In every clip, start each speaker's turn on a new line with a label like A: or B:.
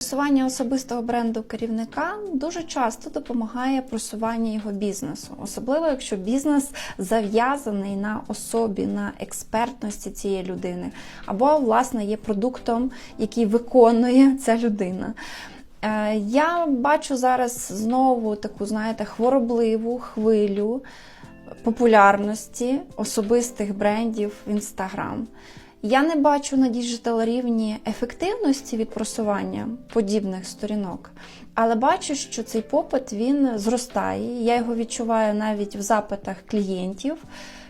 A: Просування особистого бренду керівника дуже часто допомагає просуванню його бізнесу, особливо якщо бізнес зав'язаний на особі, на експертності цієї людини, або, власне, є продуктом, який виконує ця людина. Е, Я бачу зараз знову таку, знаєте, хворобливу хвилю популярності особистих брендів в Інстаграм. Я не бачу на діджитал рівні ефективності від просування подібних сторінок, але бачу, що цей попит він зростає. Я його відчуваю навіть в запитах клієнтів,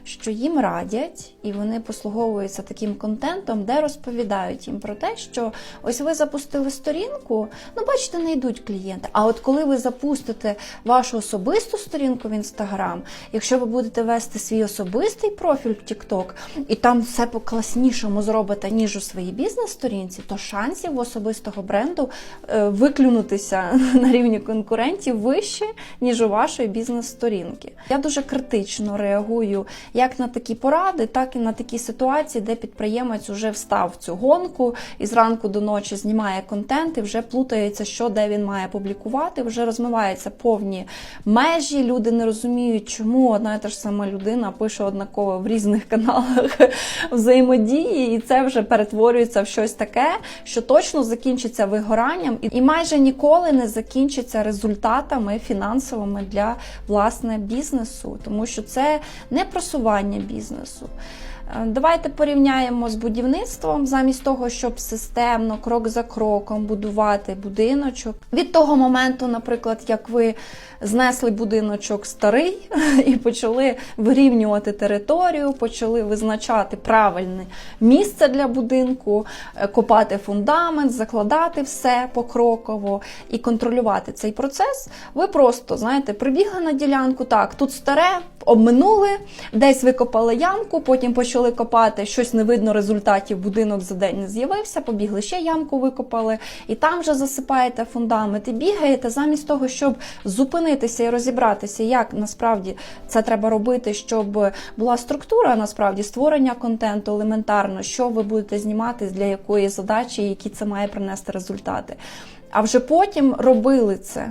A: що їм радять і вони послуговуються таким контентом, де розповідають їм про те, що ось ви запустили сторінку, ну бачите, не йдуть клієнти. А от коли ви запустите вашу особисту сторінку в Інстаграм, якщо ви будете вести свій особистий профіль в TikTok, і там все по класнішому зробите, ніж у своїй бізнес-сторінці, то шансів особистого бренду е, виклюнутися на рівні конкурентів вище, ніж у вашої бізнес-сторінки. Я дуже критично реагую як на такі поради, так і на такі ситуації, де підприємець вже встав в цю гонку і зранку до ночі знімає контент і вже плутається, що де він має публікувати, вже розмиваються повні межі. Люди не розуміють, чому одна і та ж сама людина пише однаково в різних каналах взаємодії, і це вже перетворюється в щось таке, що точно закінчиться вигоранням, і майже ніколи не закінчиться результатами фінансовими для власне бізнесу, тому що це не просування бізнесу. Е, Давайте порівняємо з будівництвом, замість того, щоб системно, крок за кроком будувати будиночок. Від того моменту, наприклад, як ви знесли будиночок старий і почали вирівнювати територію, почали визначати правильне місце для будинку, е, копати фундамент, закладати все покроково і контролювати цей процес. Ви просто знаєте, прибігли на ділянку, так, тут старе, обминули, десь викопали ямку, потім почали копати, щось не видно результатів, будинок за день не з'явився, побігли ще ямку викопали, і там вже засипаєте фундамент і бігаєте замість того, щоб зупинитися і розібратися, як насправді це треба робити, щоб була структура насправді створення контенту елементарно, що ви будете знімати, для якої задачі, які це має принести результати. А вже потім робили це.